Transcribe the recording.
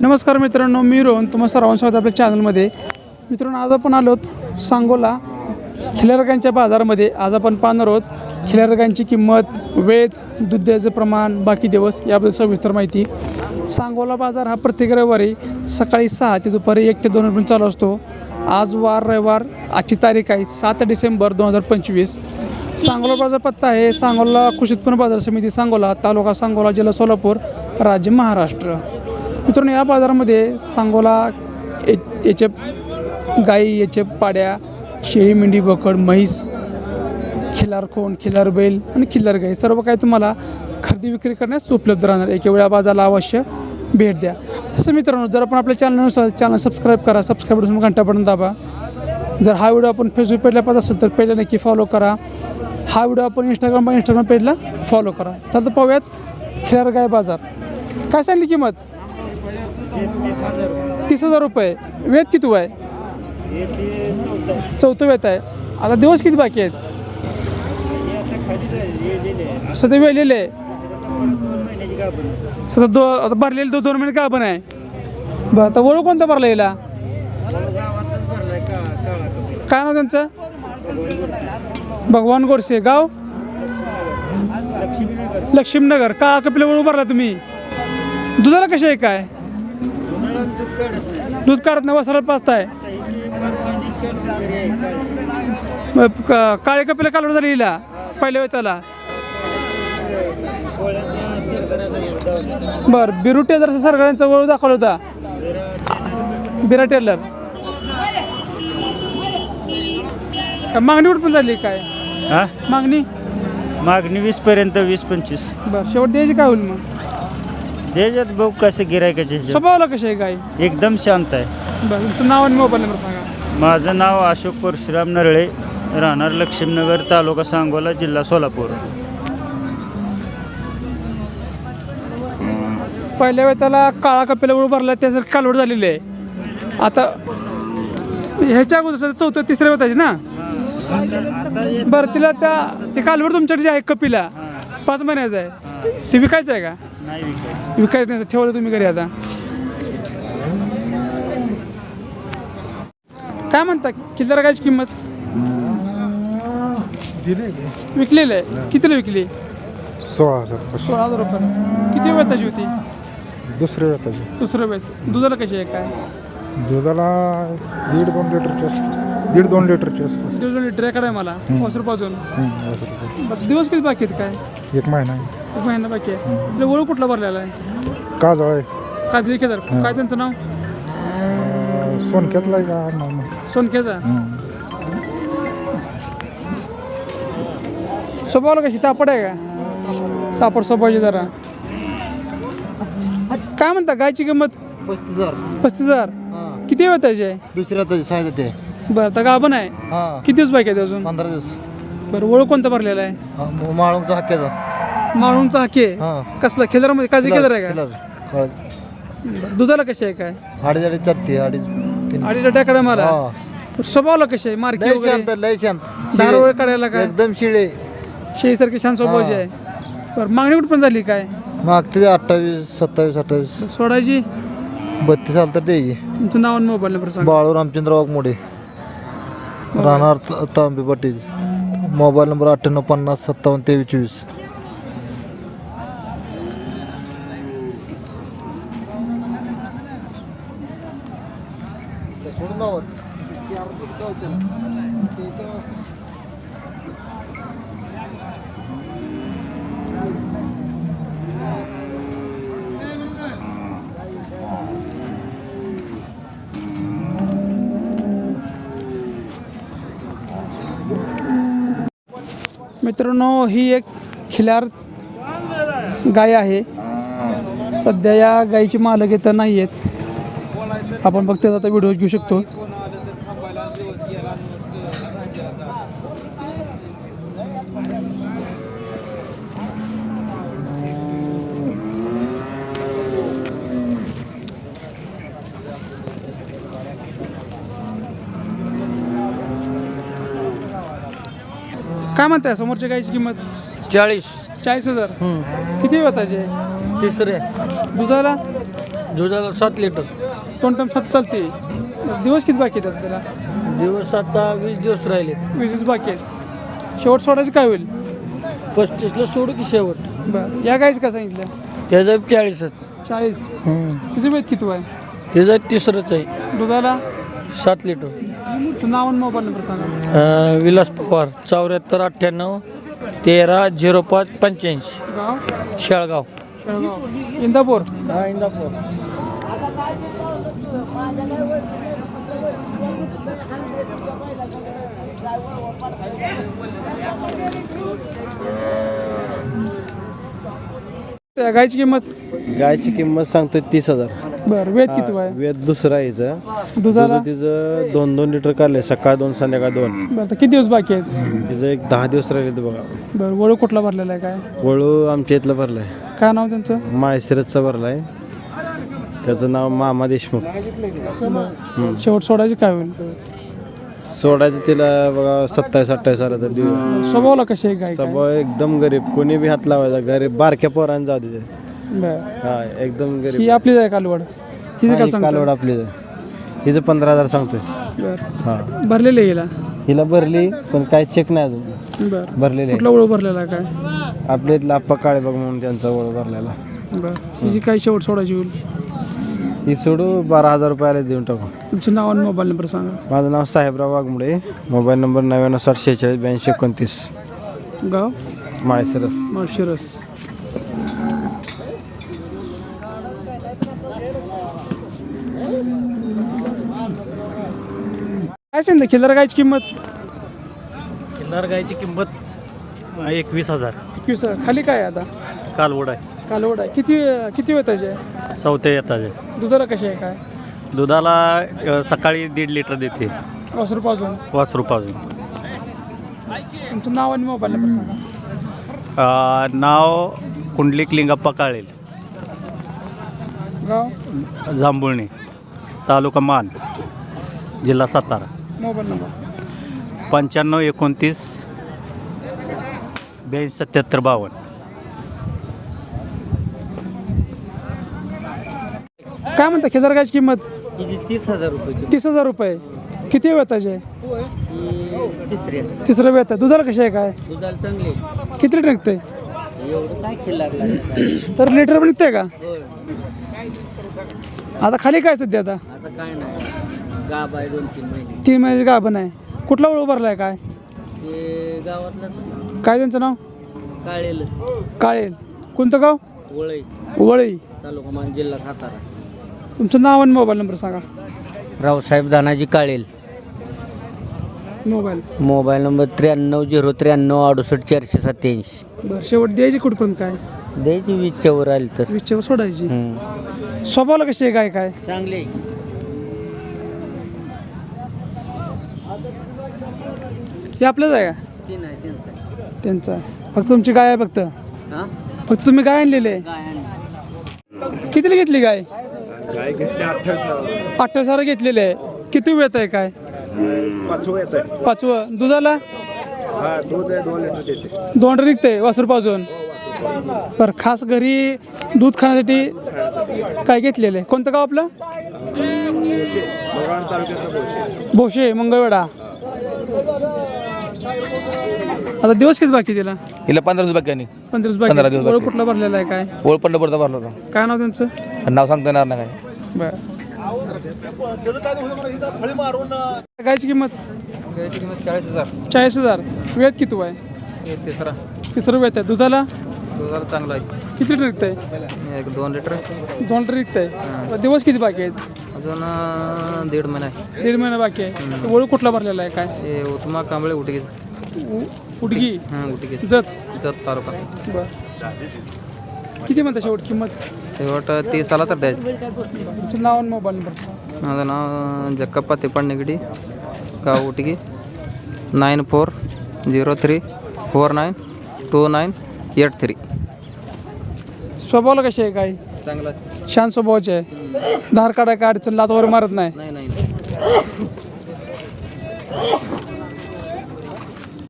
नमस्कार मित्रांनो मी रोहन. तुम्हा सर्वांचं स्वागत आपल्या चॅनलमध्ये. मित्रांनो आज आपण आलोत सांगोला खिलारकांच्या बाजारामध्ये. आज आपण पाहणार आहोत खिलारकांची किंमत वेत दूध द्यायचं प्रमाण बाकी दिवस याबद्दल सविस्तर माहिती. सांगोला बाजार हा प्रत्येक रविवारी सकाळी सहा ते दुपारी एक ते दोन पर्यंत चालू असतो. आज वार रविवार आजची तारीख आहे सात डिसेंबर दोन हजार पंचवीस. सांगोला बाजार पत्ता आहे सांगोला कृषी उत्पन्न बाजार समिती सांगोला तालुका सांगोला जिल्हा सोलापूर राज्य महाराष्ट्र. मित्रांनो या बाजारामध्ये सांगोला ए याचे गाई याचे पाड्या शेळी मेंढी बकड म्हैस खिलार कोण खिलार बैल आणि खिल्लार गाई सर्व काही तुम्हाला खरेदी विक्री करण्यास उपलब्ध राहणार. एके वेळा बाजाराला अवश्य भेट द्या. तसं मित्रांनो जर आपण आपल्या चॅनलनुसार चॅनल सबस्क्राईब करा सबस्क्राईब करून घंटा बटन दाबा. जर हा व्हिडिओ आपण फेसबुक पेजला पाहत असेल तर पेजला नक्की फॉलो करा. हा व्हिडिओ आपण इंस्टाग्राम इंस्टाग्राम पेजला फॉलो करा. तर पाहूयात खिलार गाय बाजार. काय सांगली किंमत? तीस हजार रुपये. वेत किती आहे चौथं वेत आहे. आता दिवस किती बाकी आहेत? सध्या वेळलेले आहे. सध्या दो आता भरलेले दो दोन महिने का पण आहे. बरं आता वळू कोणता भरला याला काय नाव त्यांचं? भगवान गोडसे. गाव? लक्ष्मीनगर. का कपिला वळू भरला तुम्ही? दुधाला कसे आहे काय? दूध काढत नाही वसाला पाचताय. काळे कपिला कालवड झाली हिला पहिल्या वेताला. बर बिरू टेलरचा सरकारांचा वळू दाखवला होता. बिरा टेलर. काय मागणी कुठं पण झाली काय? हा? मागणी? मागणी वीस पर्यंत वीस पंचवीस. बर शेवट द्यायची काय होईल मग? त्याच्यात बघ कसं गिरायकाचे स्वभावाला कशी आहे काय एकदम शांत आहे. बरं तुमचं नाव आणि मोबाईल नंबर सांगा. माझं नाव अशोक परशुराम नरळे राहणार लक्ष्मीनगर तालुका सांगोला जिल्हा सोलापूर. पहिल्या वेळेस त्याला काळा कपिला वळू भरला त्याचं कालवड झालेली आहे. आता ह्याच्या अगोदर सध्या चौथं तिसऱ्या वेताची ना? बरं तिला त्या ते कालवड तुमच्याकडे जे आहे कपिला पाच महिन्याचं आहे. ते विकायचं आहे का? विकायचं. विकायचं नाही ठेवलं तुम्ही घरी आता. काय म्हणता किती रकायची किंमत? विकलेली आहे. कितीला विकली? सोळा हजार सोळा हजार रुपये. किती वेताची होती? दुसऱ्या वेताची. दुसरं वेच दुधाला कशी आहे काय? दुधाला दीड दोन लिटरच्या आसपास दीड दोन लिटरच्या आसपास दीड दोन लिटर एकडे आहे मला. काही. बरं, दिवस किती बाकी आहेत काय? एक महिना आहे. एक महिना बाकी आहे. तिला ओळख कुठला भरलेला आहे? काजळ आहे. काजरी केदार काय त्यांचं नाव? सोनक्यातला आहे का? नाव नाही. स्वभावाला कशी? तापड आहे का? तापड स्वभावाची जरा. काय म्हणता गायची किंमत? पस्तीस हजार. पस्तीस हजार. किती वेळ त्याची आहे? दुसऱ्या त्याची सांगितलं ते बरं आता गाभण आहे. हां. किती दिवस बाकी आहेत अजून? पंधरा दिवस. बरं ओळख कोणता भरलेला आहे? हा, माळूंचा हक्क्याचा माळूंचा हाके हां. कसला? खेदारामध्ये काजरी केदार आहे. का? दुधाला कशी आहे काय? अडीच अडीच चालते अडीच तीन अडीच टाकडे मला हा. स्वभावाला कशी आहे? मार्के लय वगैरे? शांत लय शांत. दार शिळे. वगैरे काढायला काय? एकदम शिळे. शेळीसारखी छान स्वभावाची आहे. बरं मागणी कुठं पण झाली काय? मागते ते अठ्ठावीस सत्तावीस अठ्ठावीस. सोडायची? बत्तीस आलं तर द्यायची तुमचं नाव आणि मोबाईल नंबर सांगा. बाळू रामचंद्र वाघमोडे. राहणार त- तांबे पाटील. मोबाईल नंबर अठ्ठ्याण्णव पन्नास सत्तावन्न तेवीस चोवीस. मित्रांनो ही एक खिलार गाय आहे. सध्या या गायीची मालक इथं नाही आहेत आपण फक्त आता व्हिडिओ घेऊ शकतो. काय म्हणताय समोरच्या गायची किंमत? चाळीस. चाळीस हजार. किती वेताचे तिसरे. दुधाला? दुधाला सात लिटर. दोन सात चालते. दिवस किती बाकी आहेत त्याला? दिवस आता वीस दिवस राहिले वीस बाकी आहेत. शेवट सोडायचं काय होईल? पस्तीसला सोडू की शेवट? बरं. या गायचं काय सांगितलं? त्याचं चाळीसच. चाळीस. तिचं वेद किती आहे त्याचं तिसरंच आहे. दुधाला? सात लिटर. तुझं नाव आणि मोबाईल नंबर सांगा. अं, विलास पवार चौऱ्याहत्तर अठ्ठ्याण्णव तेरा झिरो पाच पंच्याऐंशी. गाव? शेळगाव. शेळगाव. इंदापूर? हा इंदापूर. त्या गायची किंमत? गायची किंमत सांगतो तीस हजार. बरं वेद किती आहे वेद दुसरा? दुधाला दूध तिचं दोन दोन लिटर काढले सकाळ दोन संध्याकाळ दोन. बरं तर किती दिवस बाकी आहेत? तिचं एक दहा दिवस राहिले बघा. बरं वळू कुठला भरलेला आहे काय? वळू आमच्या इथलं भरलाय. काय नाव त्यांचं? माळशिरसचा भरलाय. त्याचं नाव मामा देशमुख. शेवट सोडायची काय होईल? सोडायचं तिला बघा सत्तावीस अठ्ठावीस आलं तर देऊ स्वभावला कशी आहे गाय काय? स्वभाव एकदम गरीब. कोणी बी हात लावायचा गरीब बारक्या पोरांना जाऊ दे बरं. हा एकदम ही गरीब आपलीच आहे कालवड. हिचं काय सांगतो कालवड आपली हिचं पंधरा हजार सांगतोय. बरं. हा. भरलेलं हिला? हिला भरली पण काय चेक नाही अजून. बरं. भरलेली आहे. कुठला ओळख भरलेला आहे काय? आपल्या इथला आप्पा काळे बघ म्हणून त्यांचा ओळख भरलेला. बरं. हिची काय शेवट सोडायची होईल? ही सोडू बारा हजार रुपयाला देऊन टाकू. तुमचं नाव आणि मोबाईल नंबर सांगा. माझं नाव साहेबराव वाघमुडे मोबाईल नंबर नव्याण्णव साठ शेहेचाळीस ब्याऐंशी एकोणतीस. गाव? माळशिरस. माळशिरस. काय सांगता खिल्लार गायची किंमत? किल्लार गायची किंमत एकवीस हजार. एकवीस खाली काय आहे आता? कालवड आहे. कालवड आहे. किती किती वेळ त्याचे चौथ्या येताचे दुधाला कशी आहे काय? दुधाला अ, सकाळी दीड लिटर देते. वासरू पाजून वासरू पाजून तुमचं नाव आणि मोबाईल नंबर सांगा. अ, नाव कुंडलिक लिंगप्पा काळेल. गाव? जांभुळणी तालुका मान जिल्हा सातारा. Mobile number. पंच्याण्णव एकोणतीस ब्याऐंशी सत्याहत्तर बावन्न. काय म्हणता खिल्लार गायची किंमत? तीस हजार रुपये तीस हजार रुपये. किती वेळ त्याचे तिसऱ्या तिसरं वेळ आहे दुधाला कशी आहे काय? दुधाला चांगले किती लिटर निघते एवढं काय खेळ लागला तर लिटर पण निघते का? आता खाली काय सध्या आता? आता काय नाही. गाब आहे दोन तीन महिने. तीन महिन्याची गाभण आहे कुठला ओळख भरला आहे काय? ते गावातलं काय त्यांचं नाव? काळेल. काळेल. कोणतं गाव? वळई. वळई. तालुका मान जिल्हा सातारा. तुमचं नाव आणि मोबाईल नंबर सांगा. Raosaheb Danaji Kalel. Mobile. Mobile number त्र्याण्णव झिरो त्र्याण्णव अडुसष्ट चारशे सत्याऐंशी. बरं शेवट द्यायची कुठपर्यंत काय? द्यायची वीसच्यावर आली तर. विच्छेवर सोडायची. स्वभावाला कशी आहे काय काय? चांगले. हे आपलंच आहे का? त्यांचं. फक्त तुमची गाय आहे फक्त? हां? फक्त तुम्ही गाय आणलेली आहे? कितीला घेतली गाय? अठ्ठावीस हजार घेतलेली आहे. किती वेळ आहे काय? पाचवं दुधाला? दोन निघते वासरू पाजून. बरं खास घरी दूध खाण्यासाठी काय घेतलेलं? आहे कोणतं गाव आपलं? भोशे मंगळवेढा. आता दिवस किती बाकी तिला? हिला पंधरा दिवस बाकी आणि. पंधरा दिवस पंधरा बाकी दिवस ओळख बाकी. कुठला भरलेला आहे काय? ओळ पंढरपूरचा भरला होता काय नाव त्यांचं? आणि नाव सांगता येणार नाही काय. गायची किंमत? याची किंमत चाळीस हजार. चाळीस हजार. वेद किती आहे तिसरा. तिसरं वेद आहे. दुधाला? दुधाला चांगला आहे. किती लिटर निघत आहे एक दोन लिटर. दोन लिटर निघत आहे दिवस किती बाकी आहेत? अजून दीड महिना आहे. दीड महिना बाकी आहे. ओळख कुठला भरलेला आहे? काय? हे उतमा कांबळे उटगीच उ- उडगी. हां उटगीच जत. जत तालुका. बर. किती म्हणता शेवट किंमत? शेवट तीस आला तर द्यायचं. तुमचं नाव आणि मोबाईल नंबर माझं नाव जक्कप्पा तिप्पण निगडी गाव Utagi. Nine four zero three four nine two nine eight three. स्वभावाला कशी आहे काय चांगला. शांत स्वभावाचे आहे. धार काढाय का अडचण लात वगैरे मारत नाही नाही नाही.